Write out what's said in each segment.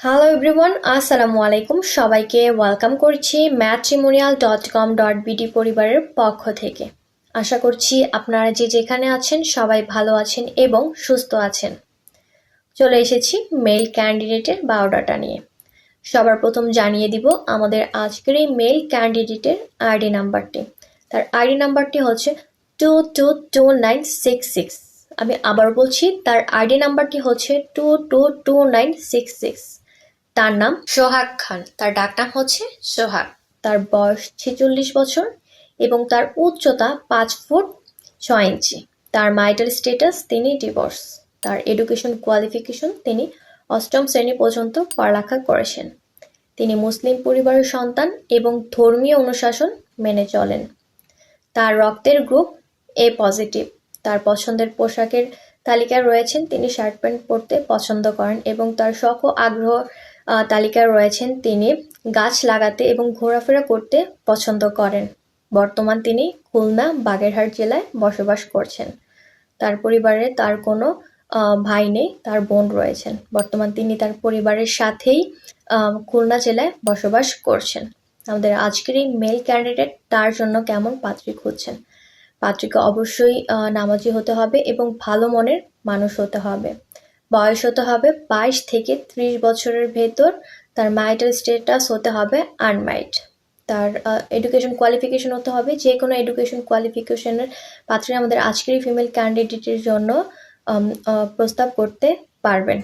Hello everyone আসসালামু আলাইকুম সবাইকে ওয়েলকাম করছি matrimonial dot com dot BD পরিবারের পক্ষ থেকে। আশা করছি আপনারা যে যেখানে আছেন সবাই ভালো আছেন এবং সুস্থ আছেন। চলে এসেছি মেল ক্যান্ডিডেটের বায়োডাটা নিয়ে। সবার প্রথম জানিয়ে দিব আমাদের আজকের এই মেল ক্যান্ডিডেটের আইডি নাম্বারটি। তার আইডি নাম্বারটি হচ্ছে two two two nine six six আমি আবার বলছি, তার আইডি নাম্বারটি হচ্ছে two two two nine six six তার নাম সোহাগ খান। তার ডাক নাম হচ্ছে সোহাগ। তার বয়স ছেচল্লিশ বছর এবং তার উচ্চতা পাঁচ ফুট ছয় ইঞ্চি। তার মাইটাল স্টেটাস তিনি ডিভোর্স তার এডুকেশন কোয়ালিফিকেশন তিনি অষ্টম শ্রেণি পর্যন্ত পড়ালেখা করেছেন। তিনি মুসলিম পরিবারের সন্তান এবং ধর্মীয় অনুশাসন মেনে চলেন। তার রক্তের গ্রুপ এ পজিটিভ তার পছন্দের পোশাকের তালিকায় রয়েছেন তিনি শার্ট প্যান্ট পরতে পছন্দ করেন এবং তার শখ ও আগ্রহ তালিকায় রয়েছেন তিনি গাছ লাগাতে এবং ঘোরাফেরা করতে পছন্দ করেন। বর্তমান তিনি খুলনা, বাগেরহাট জেলায় বসবাস করছেন। তার পরিবারে তার কোনো ভাই নেই, তার বোন রয়েছেন। বর্তমান তিনি তার পরিবারের সাথেই খুলনা জেলায় বসবাস করছেন। আমাদের আজকের এই মেল ক্যান্ডিডেট তার জন্য কেমন পাত্রী খুঁজছেন? পাত্রীকে অবশ্যই নামাজি হতে হবে এবং ভালো মনের মানুষ হতে হবে। বয়স হতে হবে বাইশ থেকে ত্রিশ বছরের ভেতর। তার মাইটাল স্টেটাস হতে হবে আনমাইড তার এডুকেশন কোয়ালিফিকেশন হতে হবে। যে কোনো এডুকেশন কোয়ালিফিকেশনের পাত্রে আমাদের আজকের ফিমেল ক্যান্ডিডেটের জন্য প্রস্তাব করতে পারবেন।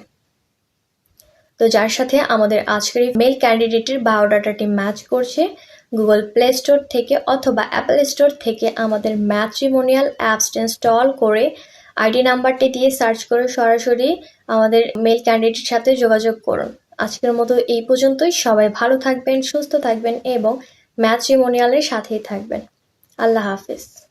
তো যার সাথে আমাদের আজকের মেল ক্যান্ডিডেটের বায়োডাটাটি ম্যাচ করছে গুগল প্লে স্টোর থেকে অথবা অ্যাপেল স্টোর থেকে আমাদের ম্যাট্রিমোনিয়াল অ্যাপস ইনস্টল করে আইডি নাম্বারটি দিয়ে সার্চ করে সরাসরি আমাদের মেল ক্যান্ডিডেটের সাথে যোগাযোগ করুন। আজকের মতো এই পর্যন্তই। সবাই ভালো থাকবেন, সুস্থ থাকবেন এবং ম্যাট্রিমোনিয়ালের সাথেই থাকবেন। আল্লাহ হাফিজ।